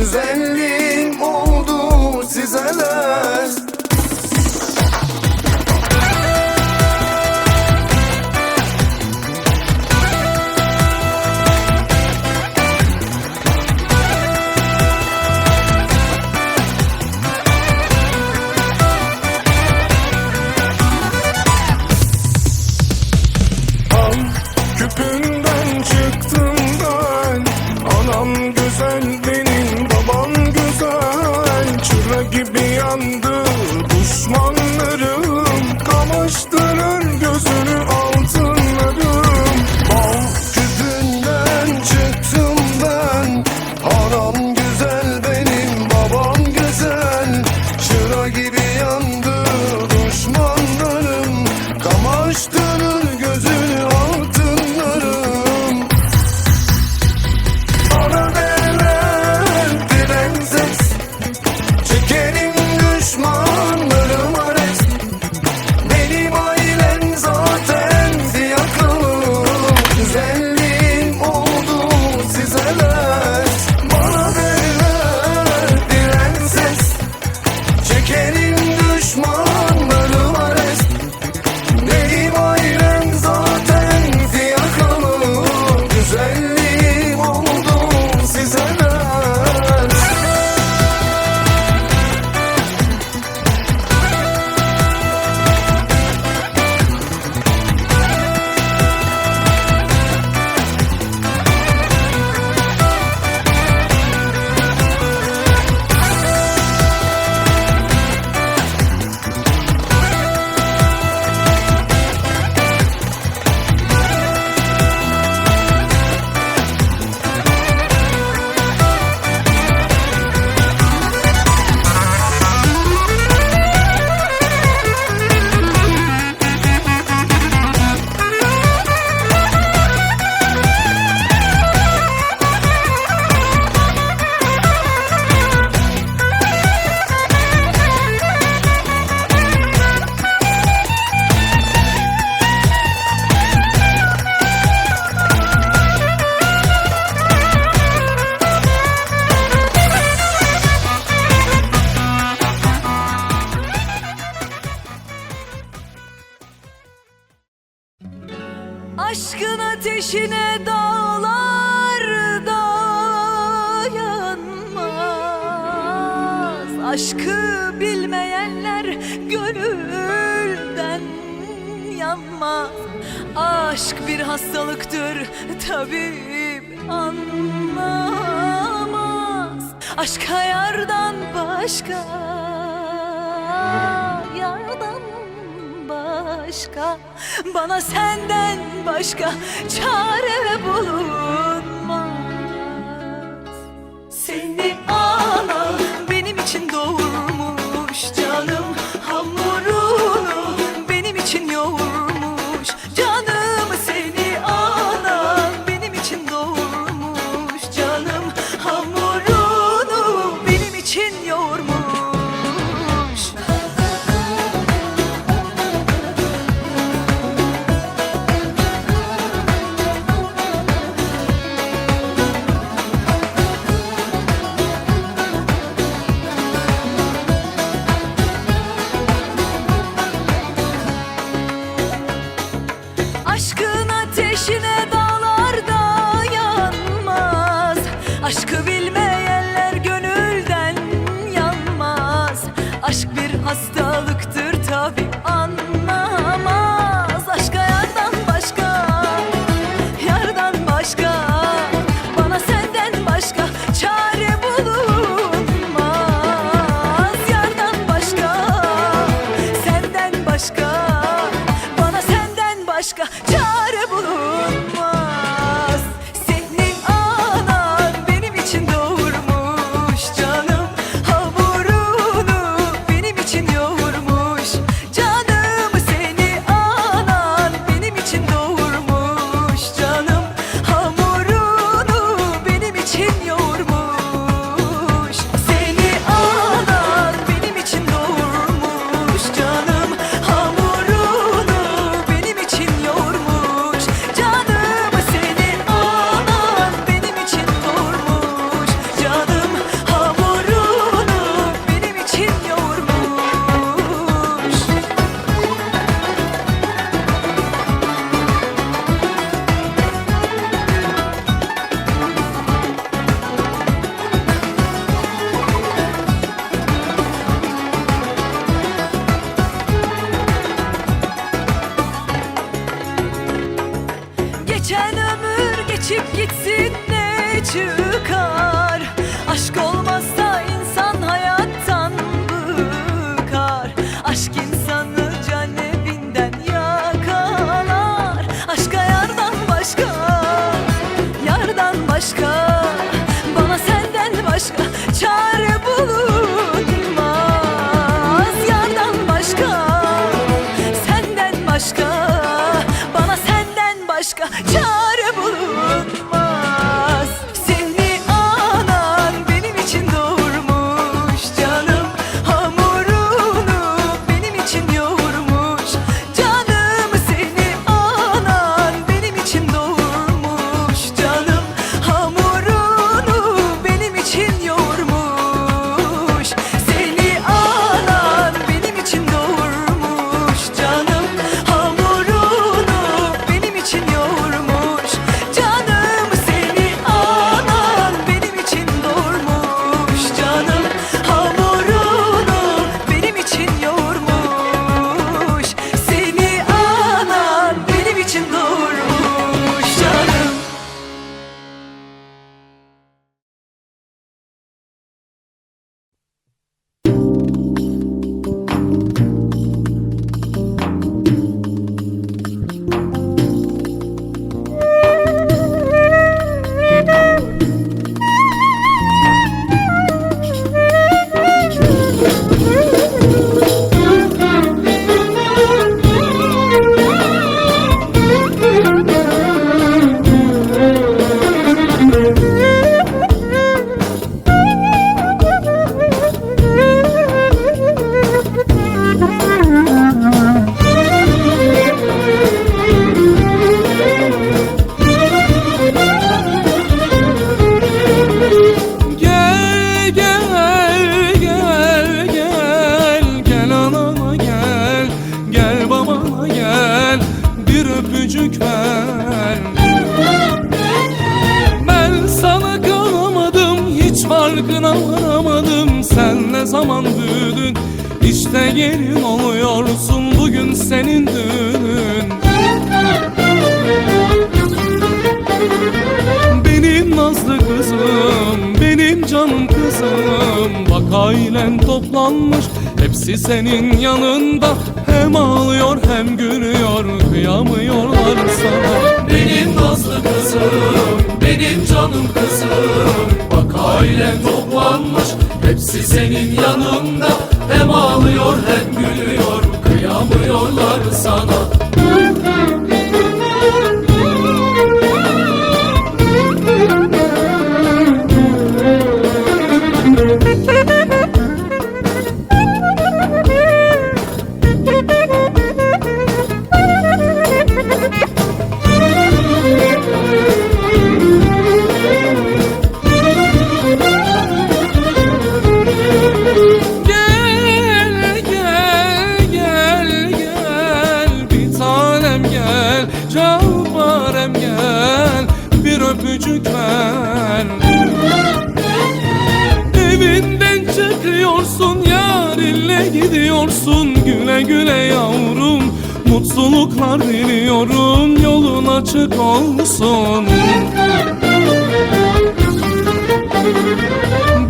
Güzelliği yandı düşman tabip anlamaz. Aşka yardan başka Yardan başka. Bana senden başka çare bulunmaz. Seni Gitsin ne çıkar. Aşk olmazsa insan hayattan bıkar. Aşk insanı can evinden yakalar. Aşka yardan başka Yardan başka. Bana senden başka Çare bulunmaz. Yardan başka Senden başka. Bana senden başka Çare ne zaman büyüdün işte gelin oluyorsun bugün senin düğünün Benim nazlı kızım, benim canım kızım. Bak ailen toplanmış, hepsi senin yanında. Hem ağlıyor hem gülüyor, kıyamıyorlar sana. Benim nazlı kızım, benim canım kızım. Bak ailen toplanmış, hepsi senin yanında. Hem ağlıyor hem gülüyor, kıyamıyorlar sana gel Canvarem gel bir öpücük ver. Evinden çıkıyorsun yarinle gidiyorsun Güle güle yavrum mutluluklar diliyorum Yolun açık olsun.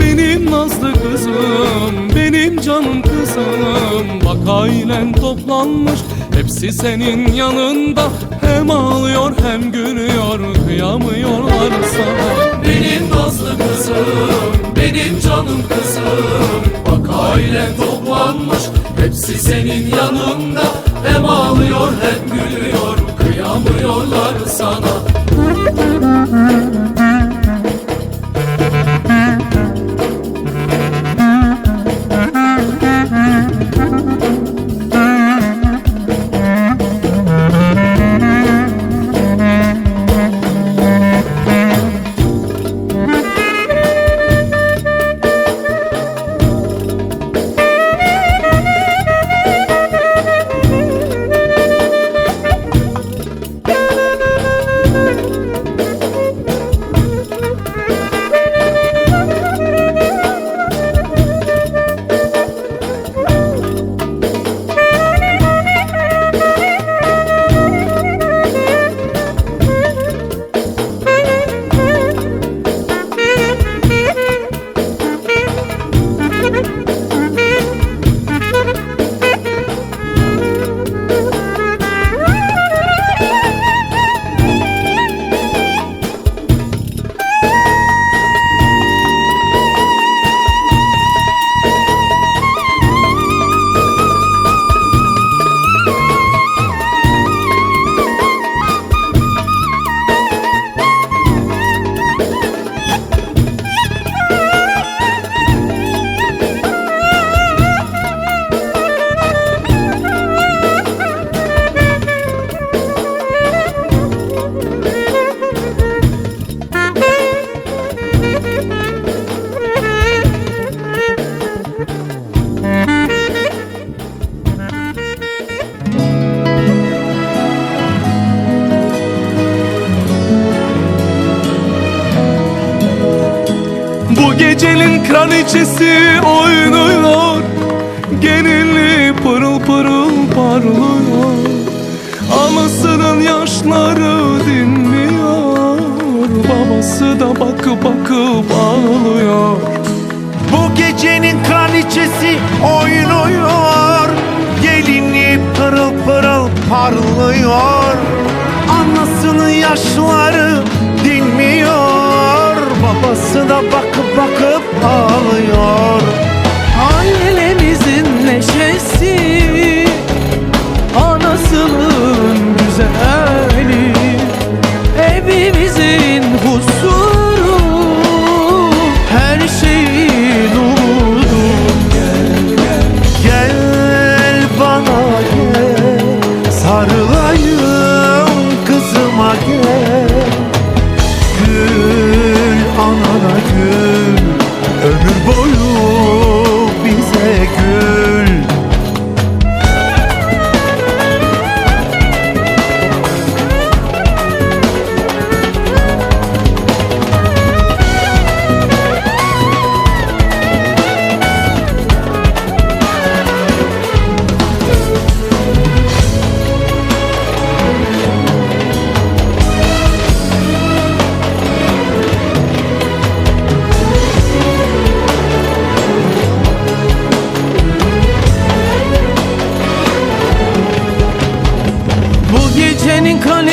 Benim nazlı kızım, benim canım kızım Bak ailen toplanmış, hepsi senin yanında. Hem ağlıyor hem gülüyor, kıyamıyorlar sana. Benim nazlı kızım, benim canım kızım. Bak ailen toplanmış, hepsi senin yanında. Hem ağlıyor hem kraliçesi oynuyor. Gelinliği pırıl pırıl parlıyor. Anasının yaşları dinmiyor Babası da bakıp bakıp ağlıyor. Bu gecenin kraliçesi oynuyor. Gelini pırıl pırıl parlıyor. Anasının yaşları dinmiyor Babası da bakıp bakıp ağlıyor. Ailemizin neşesi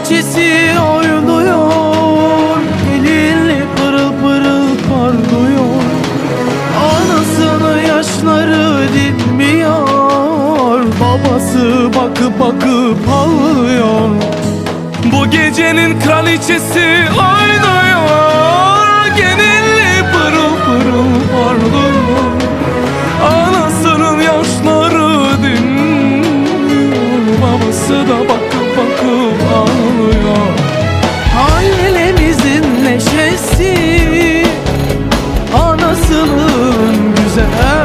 kraliçesi oynuyor Gelinli pırıl pırıl parlıyor. Anasının yaşları dinmiyor. Babası bakıp bakıp ağlıyor. Bu gecenin kraliçesi oynuyor Gelinliği pırıl pırıl parlıyor. Anasının yaşları dinmiyor. Babası da bakıp ağlıyor. Ailemizin neşesi Anasının güzeli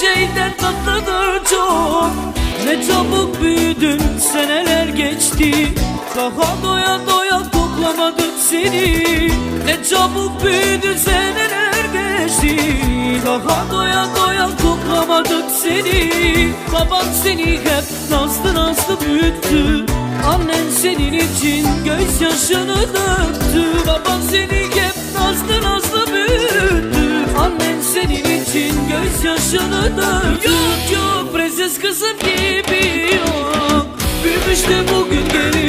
şeyden tatlıdır çok. Ne çabuk büyüdün seneler geçti. Daha doya doya koklamadım seni. Ne çabuk büyüdün seneler geçti. Daha doya doya koklamadık seni. Baban seni hep nazlı nazlı büyüttü. Annen senin için gözyaşını döktü. Baban seni hep nazlı nazlı büyüttü Annen senin için gözyaşını döktü Yok yok prenses kızım gibi yok. Büyümüş de bugün gelin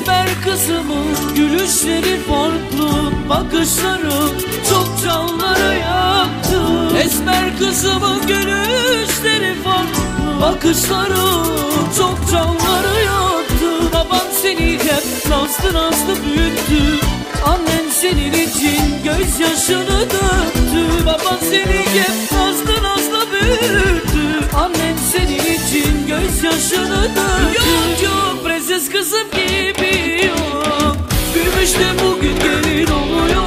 Esmer kızımın gülüşleri farklı Bakışları çok canları yaktı. Esmer kızımın gülüşleri farklı Bakışları çok canları yaktı. Baban seni hep nazlı nazlı büyüttü. Annen senin için gözyaşını döktü. Baban seni hep nazlı nazlı büyüttü. Annen senin için gözyaşını döktü. Yok yok prenses kızım gibi yok. Büyümüş de bugün gelin oluyor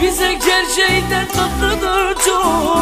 bize gerçekten tatlıdır çok